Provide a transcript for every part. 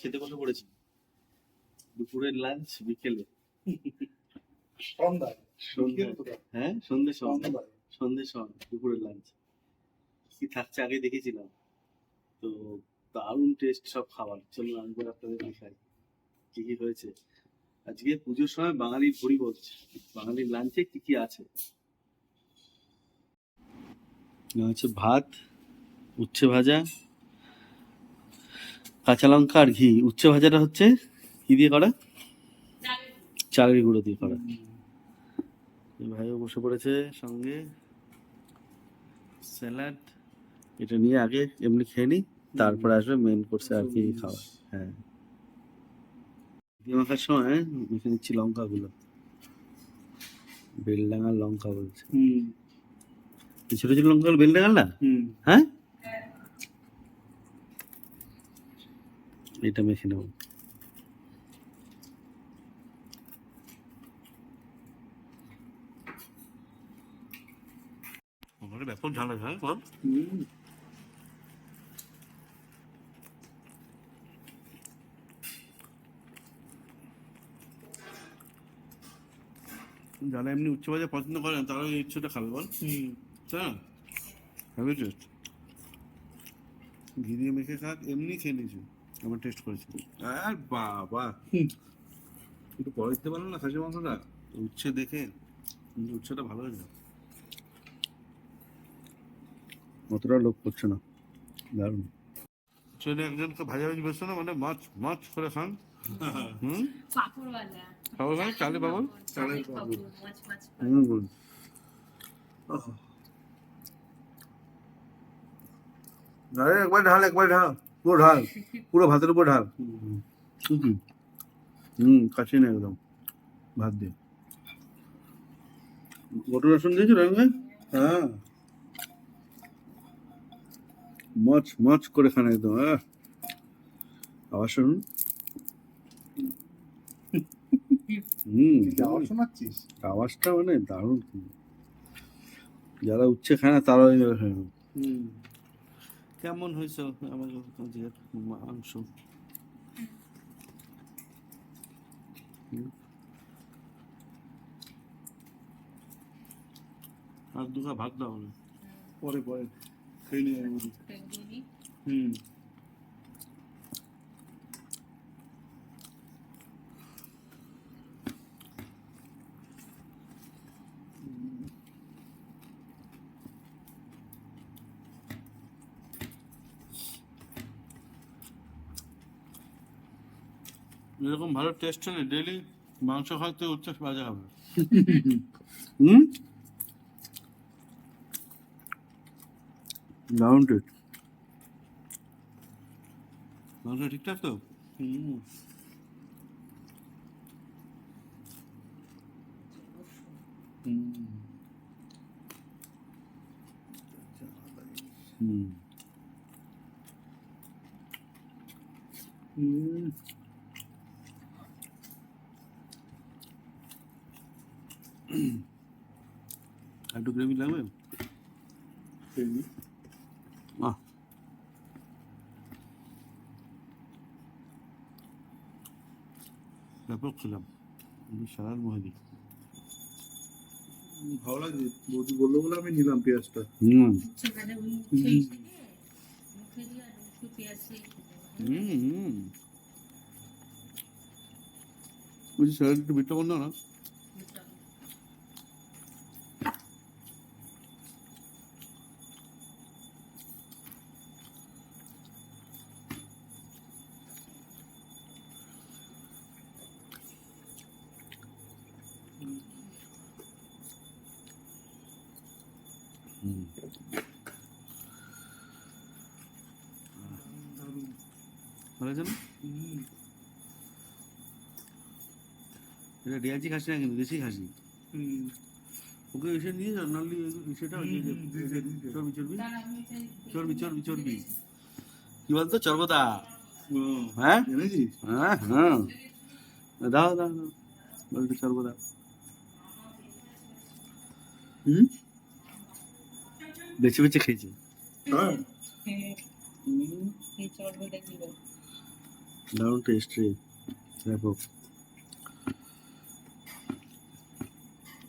খেতে বসে পড়েছি। দুপুরের লাঞ্চ বিকেলে। সন্ধ্যায়। সন্ধ্যে হ্যাঁ সন্ধ্যে সময় সন্ধ্যায়। সন্ধ্যের দুপুরের লাঞ্চ কি থাকছে আগে দেখেছিলাম। তো দারুণ টেস্ট সব খাবার। চলুন আমি করে আপনাদের দেখাই কি কি হয়েছে। আজকে পুজোর সময় বাঙালির ভরি বলছে। বাঙালির লাঞ্চে কি কি আছে? হচ্ছে ভাত উচ্ছে ভাজা কাঁচা লঙ্কা আর ঘি। উচ্ছে ভাজাটা হচ্ছে কি দিয়ে করা? চালের গুঁড়ো দিয়ে করা। ভাইও বসে পড়েছে সঙ্গে। স্যালাড। এটা নিয়ে আগে এমনি খেয়ে নি তারপরে আসবে মেন কোর্সে আর কি খাওয়া। হ্যাঁ। দিয়ে মাখার সময় মেখে নিচ্ছি লঙ্কাগুলো। বেলডাঙার লঙ্কা বলছে। ছোট ছোট লঙ্কাগুলো বেলডাঙার না? হ্যাঁ? এটা মেখে নেব। ব্যাপক আছে হ্যাঁ বল? যারা এমনি উচ্চ বাজার পছন্দ করে না তারা এই ইচ্ছুটা খাবে বল। হবে টেস্ট ঘি দিয়ে মেখে খাক এমনি খেয়ে নিয়েছি। আমার টেস্ট করেছি। আর বাবা। হুম। একটু পরে দিতে পারল না খাসি মাংসটা? উচ্ছে দেখে। কিন্তু উচ্ছেটা ভালো হয়েছে অতটা লোক করছে না। দারুণ। চলে একজনকে ভাজাভাজি বেসো না? মানে মাছ মাছ করে খান। হুম? খাবার খান চালে পাবল চালের পাপড়, পাপড়। হুম বলুন। আরে একবার ঢাল একবার ঢাল। পুরো ঢাল পুরো ভাতের উপর ঢাল। হুম। হুম কাছে না একদম ভাত দিয়ে। গোটা রসুন দিয়েছ রান্না হ্যাঁ। মচ মচ করে খান একদম হ্যাঁ আওয়াজ শুনুন। হুম। শোনাচ্ছিস? আওয়াজটা মানে দারুণ। যারা উচ্ছে খায় না তারাও খায়। হুম। কেমন হয়েছে আমার আজকের মাংস? হুম। আর দুটা ভাত দাও না। পরে পরে। খেয়ে নিয়ে হুম। এরকম ভালো টেস্ট হলে ডেলি মাংস খাইতে উচ্ছে বাজা হবে। হুম? দারুণ টেস্ট মাংস ঠিকঠাক তো? হুম। হুম। হুম হুম আর একটু গ্রেভি লাগবে ব্যাপক খেলাম সারার মহাদি ভালো লাগছে বৌদি বলল বলে আমি নিলাম পেঁয়াজটা। হুম হুম বলছি স্যালাড একটু বিটটা না ভালো আছে না এটা ডিআইজি খাসি না কিন্তু দেশি খাসি হুম ওকে এসে নিয়ে যাও নাহলে সেটা। চর্বি চর্বি চর্বি। চর্বি চর্বি কি বলতো চর্বদা হ্যাঁ? এনেছিস হ্যাঁ হ্যাঁ। দাও দাও দাও। বলতে চর্বদা হুম? বেছে বেছে খেয়েছে। হ্যাঁ। হ্যাঁ। দারুণ টেস্ট রে। দেখো।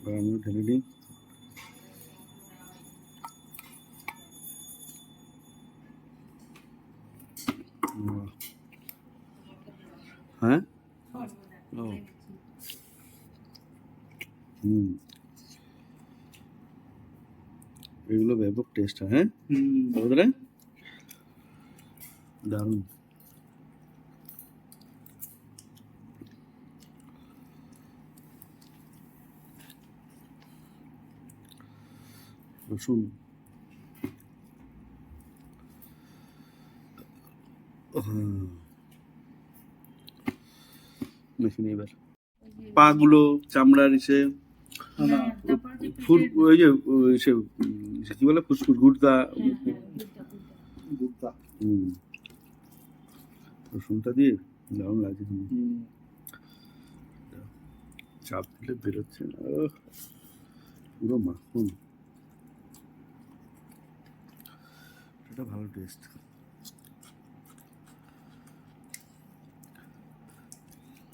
আমিও ঢেলে দিই। হ্যাঁ? হুম। এগুলো ব্যাপক টেস্ট হয় হ্যাঁ? বুঝলে দারুণ। রসুন। হ্যাঁ মেশিনে এবার। পাগুলো চামড়ার ইসে। ফুল ওই যে ওই সে কি বলে? ফুসফুস গুড়দা। হুম। রসুনটা দিয়ে দারুণ লাগছে হুম। হুম চাপ দিলে বেরোচ্ছে না। পুরো মাখন। এটা ভালো টেস্ট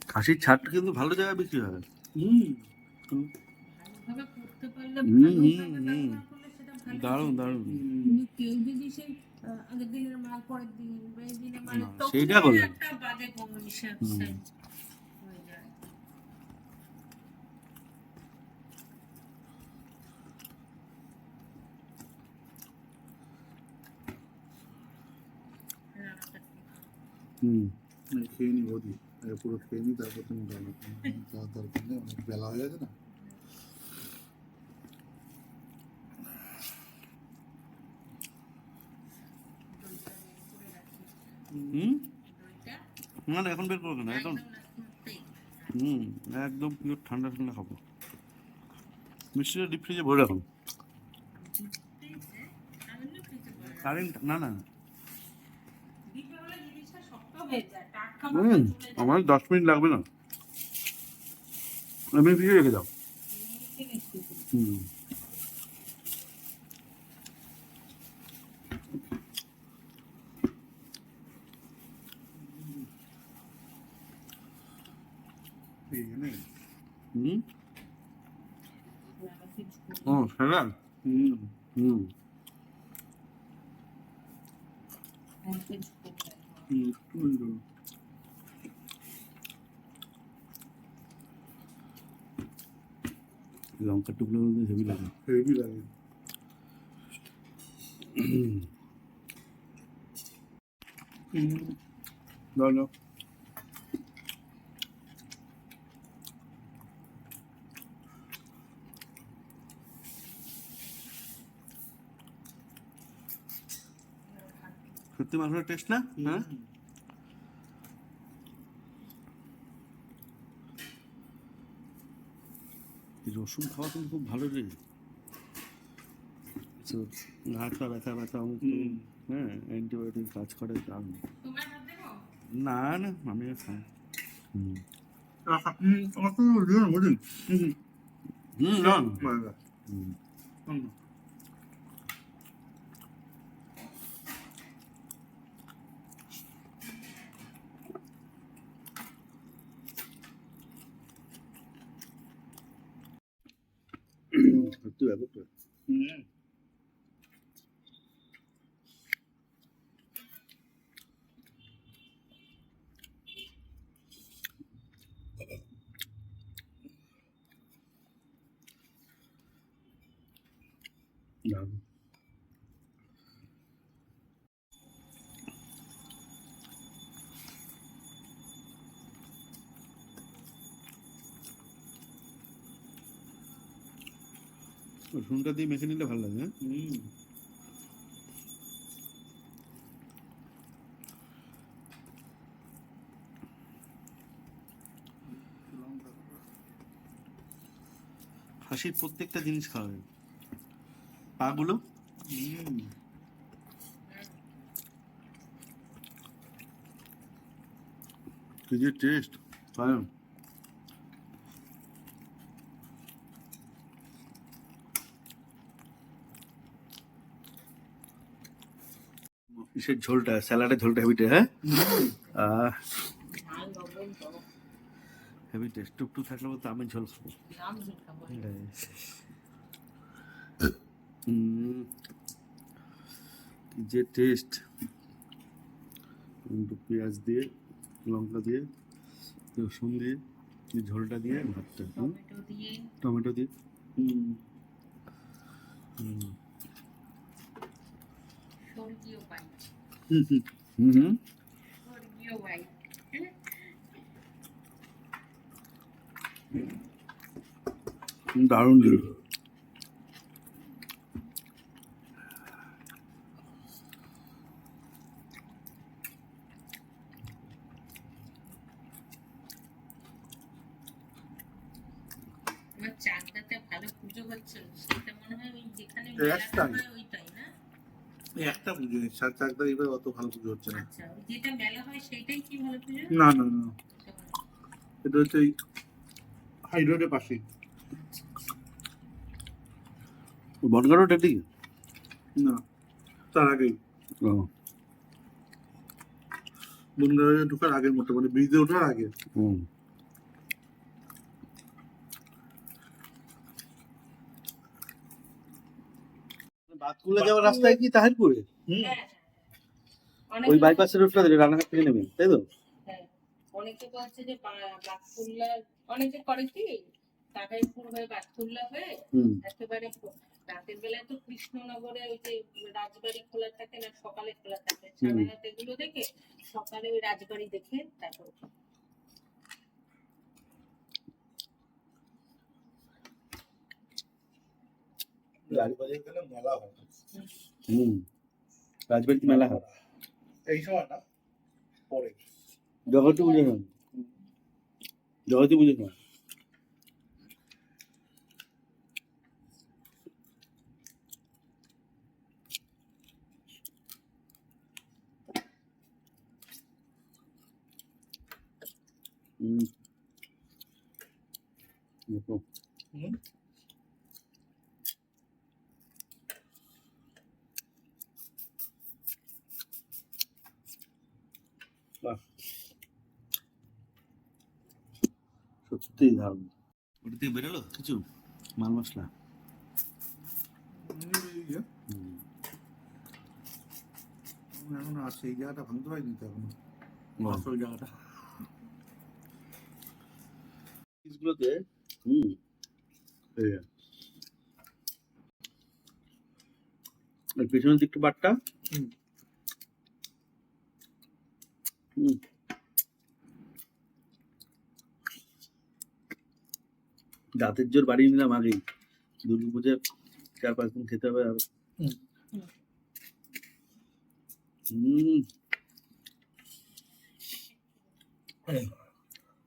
খাসির ছাড়টা কিন্তু ভালো জায়গায় বিক্রি হয়। হুম। করতে হুম, হুম, দারুণ দারুণ। কেউ যদি সেই আগের দিনের মাল পরের দিন এই সেইটা করলে। একটা বাজে হুম। খেয়ে নি বদি। পুরো খেয়ে নি তারপর তুমি দরকার নেই অনেক বেলা হয়ে গেছে না দইটা বের করে রাখি। হুম দইটা না না এখন বের করবে না একদম একদম না শুনতেই। হুম একদম পিওর ঠান্ডা ঠান্ডা খাব মিষ্টিটা ডিপ ফ্রিজে ভরে রাখুন। কারেন্ট না না হুম আমার দশ মিনিট লাগবে না আমি ফ্রিজে রেখে দাও। হুম এইখানে হুম আমি ফ্রিজ করি। ও সেটা হুম হুম আমি ফ্রিজ করি। হুম একটু ওই করো। লঙ্কা টুকরো মধ্যে হেভি লাগে হেভি লাগে হুম দাও দাও সত্যি মাংসের টেস্ট না? হ্যাঁ? রসুন খাওয়া কিন্তু খুব ভালো রে। তো ঘাটটা ব্যথা ব্যথা অমুক হ্যাঁ অ্যান্টিবায়োটিক কাজ করে দাম তোমার? না না আমি খাই হুম হুম, হুম হুম। হুম হুম সত্যি ব্যাপারটা হুম দারুণ রসুনটা দিয়ে মেখে নিলে ভালো লাগে হ্যাঁ? হুম। খাসির প্রত্যেকটা জিনিস খাওয়া যায়। পাগুলো? কি যে টেস্ট হ্যাঁ। কিসের ঝোলটা? স্যালাডের ঝোলটা হেবিটে হ্যাঁ? হেভি টেস্ট টুকটুক থাকলে বলতে আমি ঝোল খাব। যে টেস্ট একটু পেঁয়াজ দিয়ে লঙ্কা দিয়ে রসুন দিয়ে ঝোলটা দিয়ে ভাতটা টমেটো দিয়ে। টমেটো দিয়ে। হুম হুম স্বর্গীয় পাই হুম হুম স্বর্গীয় পাই দারুণ দিল চাকদাতে ভালো পুজো হচ্ছে সেটা মনে হয় ওই যেখানে মেলাটা একটাই। হয় ওইটাই না এই একটা পুজো সাত চাকদা এবার অত ভালো পুজো হচ্ছে না। আচ্ছা যেটা মেলা হয় সেইটাই কি ভালো পুজো? না না না। এটা হচ্ছে এই হাই রোডের পাশে বনগাঁড়টা ঠিক না তার আগেই। বনগাঁড়ে ঢোকার আগের মতো মানে ব্রিজে ওঠার আগে। হুম। বাতকুলা যাওয়ার রাস্তায় কি তাহিরপুরে? হ্যাঁ অনেকে ওই বাইপাসের রোডটা দিলে রানাঘাট থেকে নেবে তাই তো? হ্যাঁ, অনেকে বলছে যে বাতকুল্লা অনেকে করে কি তাকাইপুর হয়ে বাতকুল্লা হয়ে একেবারে রাতের বেলায় তো কৃষ্ণনগরে ওই যে রাজবাড়ি খোলা থাকে না সকালে খোলা থাকে সারা রাত এগুলো দেখে সকালে ওই রাজবাড়ি দেখে তারপর রাজবাড়ির ওখানে মেলা হয় হুম রাজবাড়িতে মেলা হয় এই সময়টা পরে জগতী পুজো হয় জগতী পুজো হয় হুম দেখো হুম বাহ সত্যিই দারুণ ওটা থেকে বেরোলো? কিছু? মাল মশলা? এখন আর সেই জায়গাটা ভাঙতে পারিনি তো এখনও। আসল জায়গাটা। পিসগুলোতে? হুম। আর পেছনের দিকটা বাটটা? হুম। হুম। দাঁতের জোর বাড়িয়ে নিলাম আগেই। দুর্গা পুজোর চার পাঁচ দিন খেতে হবে আর।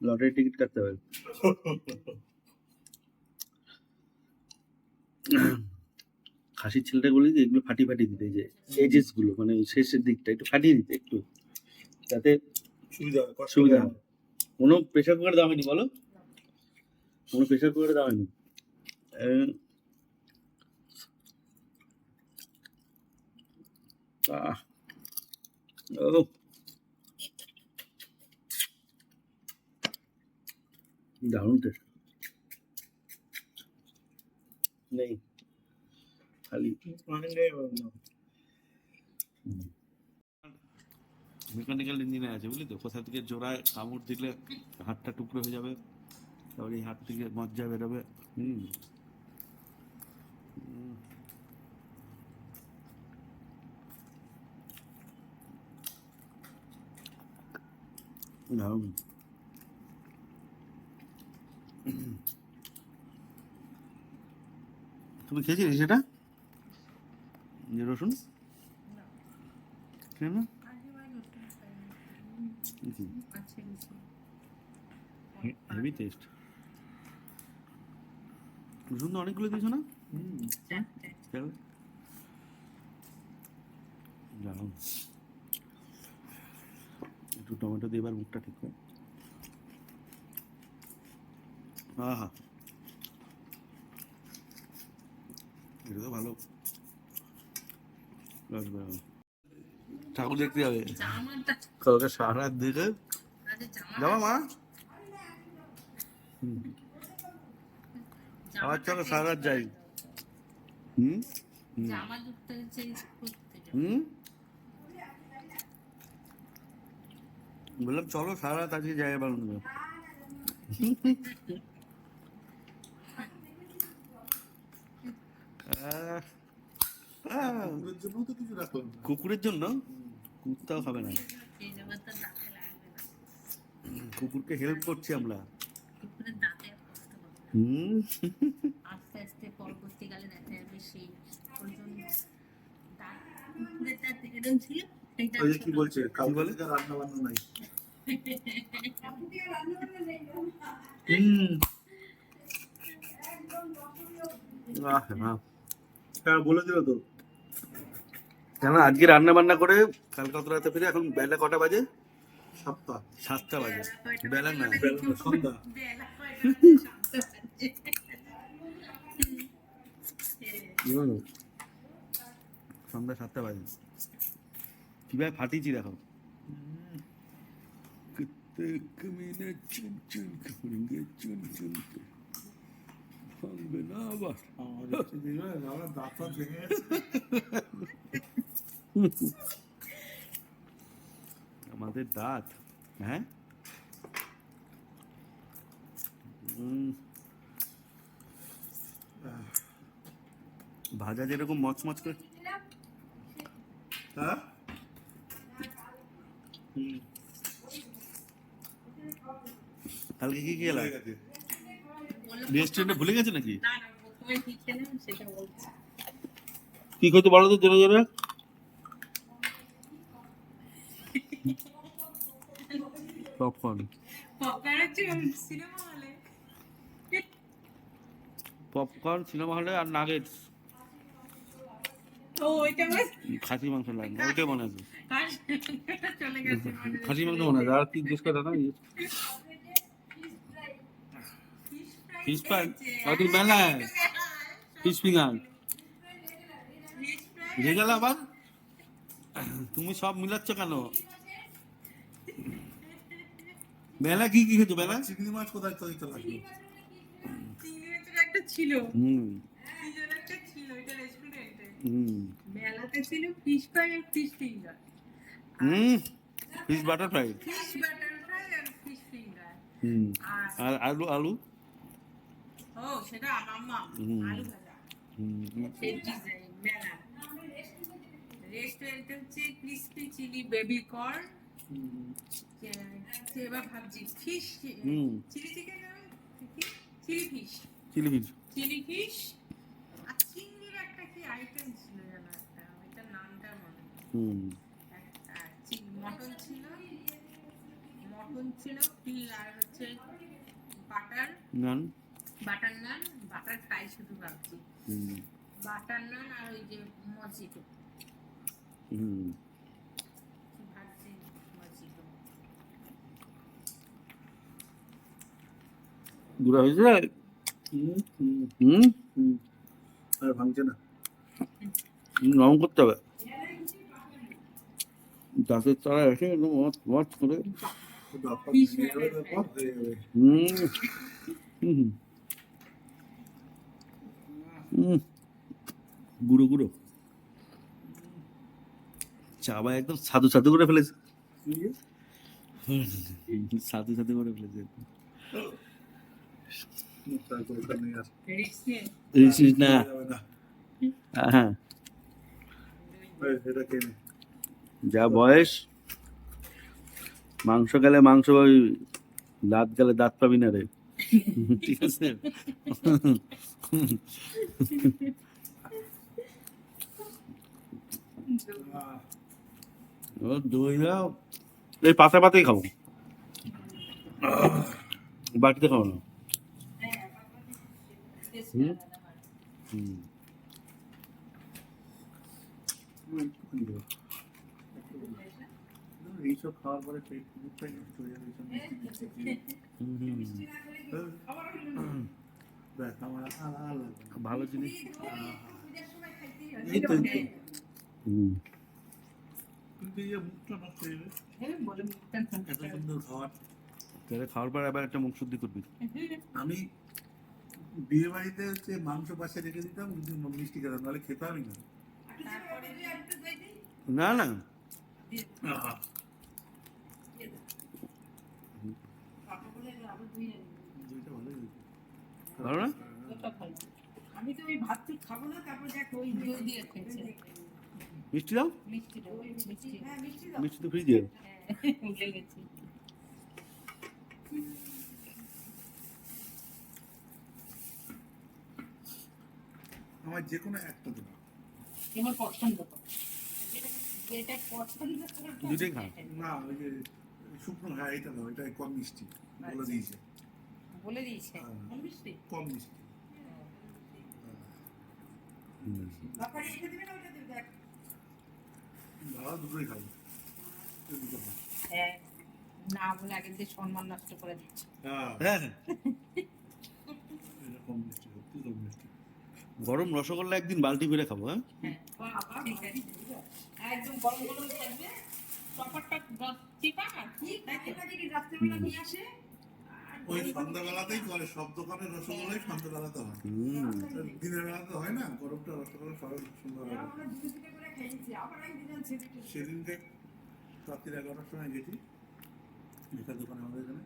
লটারি টিকিট কাটতে হবে। খাসির ছেলেটা বলি যে এগুলো ফাটি ফাটি দিতে যে এজেসগুলো মানে শেষের দিকটা একটু ফাটিয়ে দিতে একটু যাতে সুবিধা হয় সুবিধা হয়। কোনো প্রেশার কুকার দাম হয়নি বলো? কোনো প্রেশার কুকারে দাম হয়নি? দারুণ টেস্ট নেই। খালি। নেই, মেকানিক্যাল ইঞ্জিনে আছে বুঝলি তো? কোথা থেকে জোড়ায় কামড় দিলে হাতটা টুকরো হয়ে যাবে? তারপরে এই হাত থেকে মজ্জা বেরোবে। হুম। তুমি খেয়েছিলে সেটা? যে রসুন? কেন হেভি টেস্ট তো অনেকগুলো দিয়েছ না? হুম। চারটে। একটু টমেটো দিয়ে এবার মুখটা ঠিক কর। আহা। এটা তো ভালো। ঠাকুর দেখতে যাবে। কালকে সারা জামা যাবা মা? জামাটা- আবার চলো সারা যাই। হুম? জামা দুটো চেঞ্জ করতে হুম? বললাম চলো সারা রাত আজকে জায়গা বানানো যাবে। কুকুরের তো কিছু না। কুকুরের জন্য? কুত্তাও খাবে না। এই জামাটা দাঁতে লাগবে না। কুকুরকে হেল্প করছি আমরা কুকুরের দাঁতে আর কষ্ট হবে না। হুম আস্তে আস্তে পরবর্তীকালে দেখা যাবে সেই ওই জন্য দাঁত কুকুরের দাঁত এরকম ছিল ওই কি বলছে কাউকে বলে? রান্না বান্না নাই। হ্যাঁ বলে দিল তো। কেন আজকে রান্না বান্না করে কাল কত রাতে ফিরে এখন বেলা কটা বাজে? সাতটা। সাতটা বাজে। বেলা না বাজে? বেলা না, সন্ধ্যা। হ্যাঁ। সন্ধ্যা সাতটা বাজে। কীভাবে ফাটিয়েছি দেখো। ভাঙবে না আবার। আমাদের দাঁত। হ্যাঁ? উম, ভাজা যেরকম মচমচ করে হ্যাঁ? কালকে কি। বলল, রেস্টুরেন্টে ভুলে গেছে নাকি? না, না, কি করতে বলো তো জোরে জোরে? পপকর্ন পপকর্ন সিনেমা হলে। পপকর্ন সিনেমা হলে আর নাগেটস খাসি মাংস লাগবে খাসি। মাংস মনে আর কি জিজ্ঞেস করে না ফিশ ফ্রাই আর তুই ফিশ ফিঙ্গার বুঝে আবার? তুমি সব মিলাচ্ছ কেন? বেলা কি কি খেতো বেলা? চিংড়ি মাছ কোথায় তো দিতে লাগল একটা ছিল। হুম সিজন একটা ছিল এটা রেস্টুরেন্টে হুম মেলাতে ছিল ফিশ ফ্রাই আর ফিশ ফিঙ্গার হুম fish butter fry fish butter fry আর ফিশ ফিঙ্গার হুম আর আলু আলু? ও সেটা মাম্মা। আলু ভাজা। হুম সেই ডিজাইন মেলা। রেস্টুরেন্টে হচ্ছে ক্রিসপি চিলি বেবি কর্ন এবার ভাবছি fish chilli chicken chilli fish chilli fish chilli fish আর চিংড়ির একটা কি আইটেম ছিল জানো একটা ওইটার নামটা মনে। হুম। মটন ছিল মটন ছিল ফিল আর হচ্ছে butter naan. Butter naan butter fry শুধু ভাবছি হুম। বাটার নান আর ওই যে মজিটো হুম। ভাবছি মজিটো গুঁড়া হয়েছে? হুম, হুম, হুম। হুম। আর ভাঙছে না। নরম করতে হবে। দাঁতের তলা এসে একদম মচ করে। হুম হুম হুম গুঁড়ো। গুঁড়ো চাবা একদম সাধু সাধু করে ফেলেছে। সাধু সাধু করে ফেলেছে। না। হয়ে যাবে না। হ্যাঁ এই, এটা কে নে? যা বয়স মাংস গেলে মাংস পাবি দাঁত গেলে দাঁত পাবি না রে। ঠিক আছে। আহ, ও দই এই পাতা পাতাই খাব। বাটিতে খাব না। হুম? হুম। একটুখানি দেবো। এইসব খাওয়ার পরে পেট যাবে। ব্যাস, আমার আর। ভালো জিনিস এই তো, হুম। হয়ে খাওয়ার পর আবার একটা মুখ শুদ্ধি করবি আমি বিয়ে বাড়িতে হচ্ছে মাংস পাশে রেখে দিতাম কিন্তু মিষ্টি খেতাম নাহলে খেতামই না না না আমি তো খাব না। মিষ্টি দাও মিষ্টি মিষ্টি। তো। আমার যে কোনো একটা দেবো এবার পছন্দ করো। যেটা পছন্দ করো, দুটোই খাও। না ওই যে শুকনো হ্যাঁ এটা দাও এটা কম মিষ্টি বলে দিয়েছে। বলে দিয়েছে? হ্যাঁ। মিষ্টি? কম মিষ্টি। বাপারে এটা দিবে না ওটা দিবে দেখ। দাদা দুটোই খাব। দুটো খাও। হ্যাঁ। না বলে আগের দিয়ে সম্মান নষ্ট করে দিচ্ছে। হ্যাঁ। মিষ্টি কম মিষ্টি। গরম রসগোল্লা একদিন বালতি ভরে খাব হ্যাঁ? হ্যাঁ ঠিক একদম গরম গরম থাকবে। রাত্রেবেলা নিয়ে আসে। ওই সন্ধ্যাবেলাতেই করে সব দোকানের রসগোল্লাই সন্ধ্যাবেলাতে হয়। হুম দিনের বেলাতে হয় না গরমটা রসগোল্লা সবাই সুন্দর হয়। করে সেদিনকে রাত্রির এগারোটার সময় গেছি দোকানে আমাদের এখানে।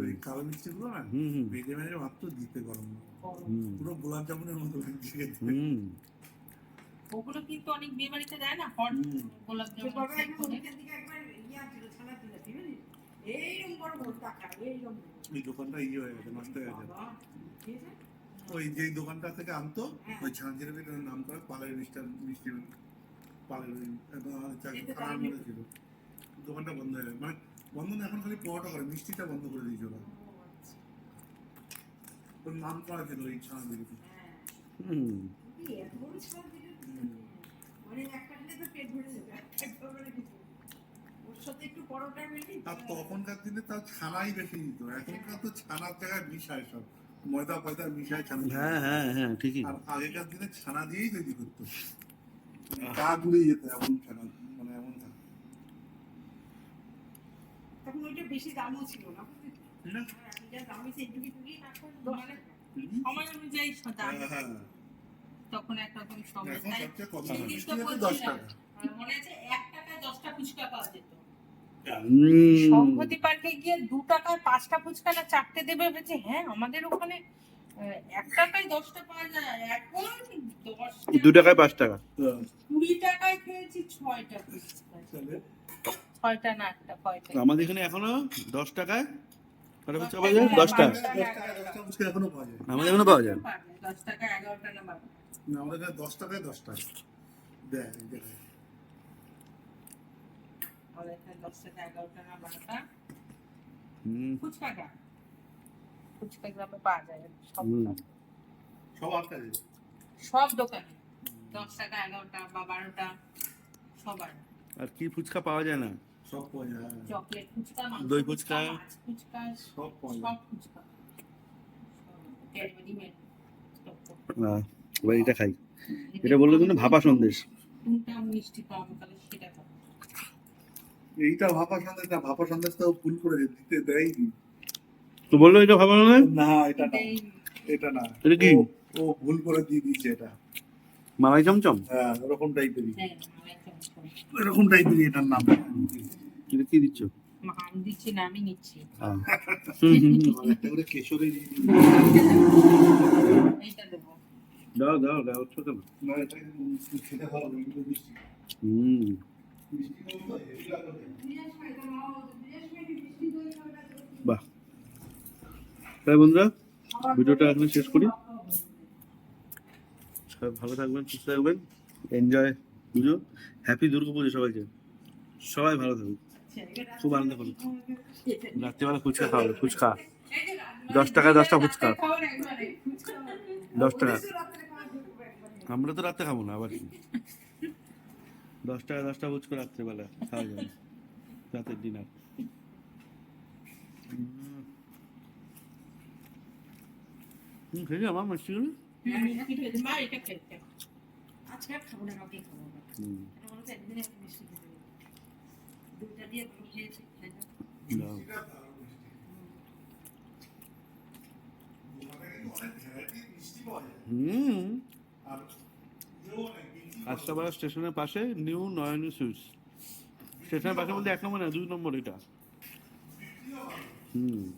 ওই কালো মিষ্টিগুলো না হুম হুম। ভেজে ভেজে মাত্র দিতে গরম। পুরো গোলাপ জামুনের মতো লাগছে খেতে। হুম। ওগুলো কিন্তু অনেক বিয়ে বাড়িতে দেয় না? হট গোলাপ জামুন ইয়া ওই দোকানটা ইয়ে হয়ে গেছে নষ্ট হয়ে গেছে। ওই যেই দোকানটা থেকে আনতো ওই ছাঁচের ভিতরে নাম করে পালের মিষ্টি মিষ্টি পালের ওই ছিল দোকানটা বন্ধ হয়ে গেছে। মানে বন্ধ না এখন খালি পরোটা করে মিষ্টিটা বন্ধ করে দিয়েছিল নাম করা হ্যাঁ ছানা দিলে মানে দিলে আর তখনকার দিনে তার ছানাই বেশি দিত। এখনকার তো ছানার জায়গায় মিশায় সব। ময়দা ফয়দা মিশায় ছানা হ্যাঁ হ্যাঁ হ্যাঁ ঠিকই। আর আগেকার দিনে ছানা দিয়েই তৈরি করতো। পা গুলি যেত এমন ছানা মানে এমন তখন ওইটা বেশি দামও ছিল না। সংহতি পার্কে গিয়ে দু টাকায় পাঁচটা ফুচকা না চারটে দেবে ভেবেছে হ্যাঁ আমাদের ওখানে এক টাকায় দশটা পাওয়া যায় এখন দু টাকায় পাঁচ টাকা। কুড়ি টাকায় খেয়েছি ছয়টা ফুচকা ছয়টা না একটা ছয়টা আমাদের এখানে এখনও দশ টাকায় কটা ফুচকা পাওয়া যায় দশটা। দশ টাকা দশটা ফুচকা এখনও পাওয়া যায় আমাদের এখনও পাওয়া যায় দশ টাকা এগারোটা না আমাদের এখানে দশ টাকায় দশ দেয় এই জায়গায়। আমাদের এখানে দশ টাকা এগারোটা না বারোটা হুম। ফুচকা গ্রাম। ফুচকা গ্রামে পাওয়া যায় সব। সব সব দোকানে। দশ টাকা এগারোটা বা বারোটা সবার আর কি ফুচকা পাওয়া যায় না? সব পাওয়া যায়। চকলেট ফুচকা দই ফুচকা। ফুচকা সব পাওয়া যায় ফুচকা। এবার এটা খাই। এটা বলল কিন্তু ভাপা সন্দেশ। মিষ্টি সেটা এইটা ভাপা সন্দেশ না ভাপা সন্দেশটাও ভুল করে দিতে দেয়নি। তো বলল এটা ভাপা সন্দেশ? না এটা না এটা না। এটা কি? ও- ভুল করে দিয়ে দিয়েছে এটা। মালাই চমচম? হ্যাঁ ওরকম টাইপেরই হ্যাঁ মালাই চমচম এরকম টাইপেরই এটার নাম। এটা কি দিচ্ছ? মা, আমি দিচ্ছি না আমি নিচ্ছি। এইটা দেবো। দাও দাও দাও ছোট না এটা খেতে ভালো মিষ্টি। হুম। বাহ। তাই বন্ধুরা ভিডিওটা এখানে শেষ করি। সবাই ভালো থাকবেন সুস্থ থাকবেন। এনজয় পুজো। হ্যাপি দুর্গা পুজো সবাইকে। সবাই ভালো থাকুন খুব আনন্দ করুন রাত্রিবেলা ফুচকা খাওয়াবে ফুচকা। দশ টাকায় দশটা ফুচকা। দশ টাকা। খাওয়া আমরা তো রাতে খাব না, আবার কি? দশ টাকা, দশটা ফুচকা রাত্রিবেলা খাওয়া যাবে। রাতের ডিনার খেয়ে আমার মিষ্টিগুলো মা আজকে খাব না কাউকে খাব হুম। আস্তাপাড়া স্টেশনের পাশে নিউ নয়নী সুইটস। স্টেশনের পাশে বলতে এক নম্বর না, দুই নম্বর এটা। হুম।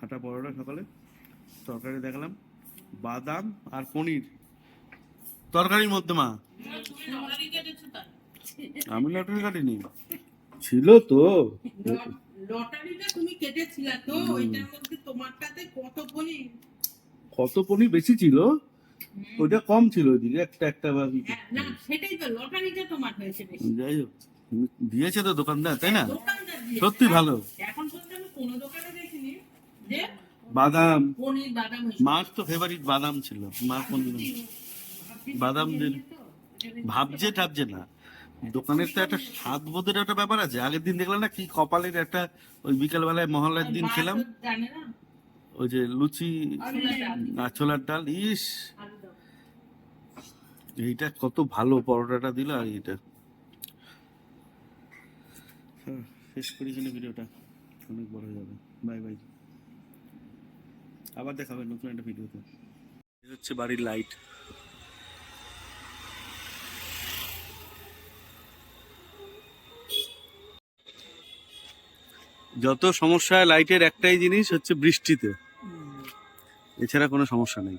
হাটা পরোটা সকালে তরকারি দেখালাম। বাদাম আর পনির। তরকারির মধ্যে মা? আমি লটারি কাটিনি। ছিল তো। লটারিটা তুমি কেটেছিলে তো ওইটার মধ্যে তোমারটাতে কত বলি কত পনির বেশি ছিল? ওইটা কম ছিল ওইদিকে একটা একটা বা হ্যাঁ, না সেটাই তো লটারিটা তোমার হয়েছে বেশি। যাই হোক দিয়েছে তো দোকানদার তাই না? সত্যি ভালো। এখন পর্যন্ত আমি কোনো দোকানে দেখিনি। যে বাদাম। পনির বাদাম মার তো ফেভারিট বাদাম ছিল মার পনির। বাদাম দিন ভাবছে টাবছে না। দোকানের তো একটা স্বাদ বোধের একটা ব্যাপার আছে। আগের দিন দেখলাম না কি কপালের একটা ওই বিকাল বেলায় মহল্লার দিন খেলাম। তো জানে না? ওই যে লুচি ছোলার ডাল। আর ছোলার ডাল ইস! এইটা কত ভালো পরোটাটা দিল আর এইটা। হ্যাঁ, শেষ করি এখানে ভিডিওটা। অনেক বড় হয়ে যাবে। Bye bye. আবার দেখা হবে নতুন একটা ভিডিওতে। এই হচ্ছে বাড়ির লাইট যত সমস্যা লাইটের একটাই জিনিস হচ্ছে বৃষ্টিতে। এছাড়া কোনো সমস্যা নেই।